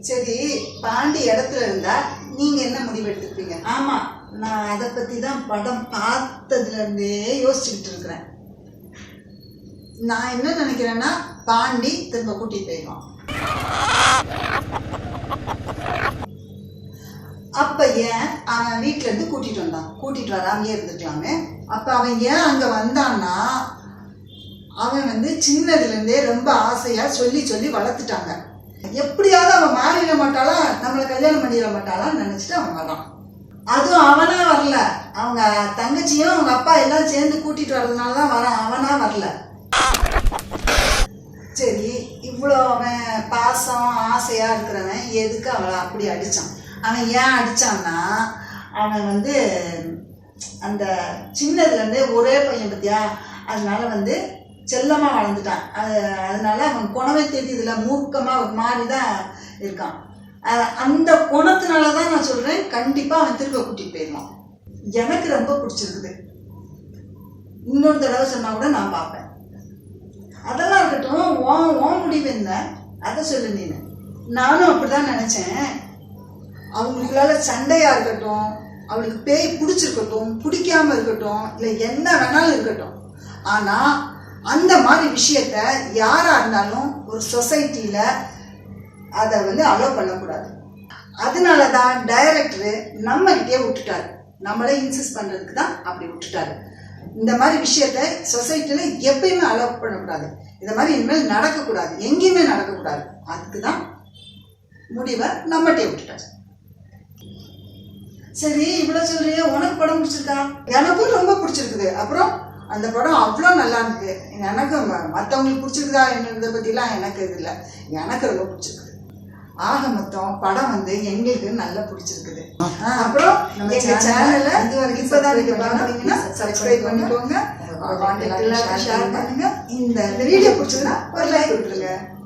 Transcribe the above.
சரி பாண்டி இடத்துல இருந்தா நீங்க என்ன முடிவு எடுத்துப்பீங்க ஆமா. நான் அதை பத்தி தான் படம் பார்த்ததுல இருந்தே யோசிச்சுக்கிட்டு இருக்கிறேன். நான் என்ன நினைக்கிறேன்னா பாண்டி திரும்ப கூட்டிட்டு போயிடுவான். அப்ப ஏன் அவன் வீட்ல இருந்து கூட்டிட்டு வந்தான்? கூட்டிட்டு வராமயே இருந்துக்கலாமே. அப்ப அவன் ஏன் அங்க வந்தான்னா அவன் வந்து சின்னதுல இருந்தே ரொம்ப ஆசையா சொல்லி சொல்லி வளர்த்துட்டாங்க. எப்படியாவது அவன் மாறிட மாட்டாளா? நம்மளை கல்யாணம் பண்ணிட மாட்டாளான்னு நினச்சிட்டு அவன் வரான் அதுவும் அவனா வரல. அவங்க தங்கச்சியும் அவங்க அப்பா எல்லாம் சேர்ந்து கூட்டிட்டு வர்றதுனால தான் வரான். அவனா வரல. சரி இவ்வளோ அவன் பாசம் ஆசையாக இருக்கிறவன். எதுக்கு அவளை அப்படி அடித்தான் அவன் ஏன் அடித்தான்னா அவன் வந்து அந்த சின்னதுலேருந்தே ஒரே பையன் பத்தியா அதனால வந்து செல்லமாக வளர்ந்துட்டான் அது அதனால அவன் குணமே தேடியதில் மூர்க்கமாக ஒரு மாதிரி தான் இருக்கான் அந்த குணத்தினால தான் நான் சொல்கிறேன் கண்டிப்பாக அவன் திரும்ப கூட்டிகிட்டு போயிடுவான். எனக்கு ரொம்ப பிடிச்சிருக்குது. இன்னொரு தடவை சொன்னால் கூட நான் பார்ப்பேன். அதெல்லாம் இருக்கட்டும் ஓ ஓ முடிவு என்ன? அதை சொல்லு நீ நானும் அப்படிதான் நினச்சேன். அவங்களுக்குள்ளால சண்டையாக இருக்கட்டும் அவளுக்கு பேய் பிடிச்சிருக்கட்டும் பிடிக்காம இருக்கட்டும் இல்லை என்ன வேணாலும் இருக்கட்டும். ஆனால் அந்த மாதிரி விஷயத்த யாராக இருந்தாலும் ஒரு சொசைட்டியில் அதை வந்து அலோவ் பண்ணக்கூடாது. அதனால தான் டைரக்டரு நம்மகிட்டே விட்டுட்டாரு. நம்மளே இன்சிஸ்ட் பண்ணுறதுக்கு தான் அப்படி விட்டுட்டாரு. இந்த மாதிரி விஷயத்த சொசைட்டியில் எப்பயுமே அலோவ் பண்ணக்கூடாது. இந்த மாதிரி இனிமேல் நடக்கக்கூடாது. எங்கேயுமே நடக்கக்கூடாது. அதுக்கு தான் முடிவை நம்மகிட்டே விட்டுட்டாரு. சரி இவ்வளோ சொல்றியே உனக்கு படம் பிடிச்சிருக்கா? எனக்கும் ரொம்ப பிடிச்சிருக்குது. அப்புறம் அந்த படம் அவ்வளோ நல்லா இருக்கு. எனக்கு ம- மத்தவங்களுக்கு பிடிச்சிருக்குதா என்னன்றதை பற்றிலாம் எனக்கு இது இல்லை. எனக்கு ரொம்ப பிடிச்சிருக்குது ஆக மொத்தம் படம் வந்து எங்களுக்கு நல்லா பிடிச்சிருக்குது. அப்புறம் எங்க சேனலை இது வரைக்கும் இப்பதான் நீங்க பாக்குறீங்கன்னா சப்ஸ்கிரைப் பண்ணிக்கோங்க. கான்டாக்ட் ஷேர் பண்ணுங்க. இந்த வீடியோ பிடிச்சதுன்னா ஒரு லைக் கொடுத்துருங்க.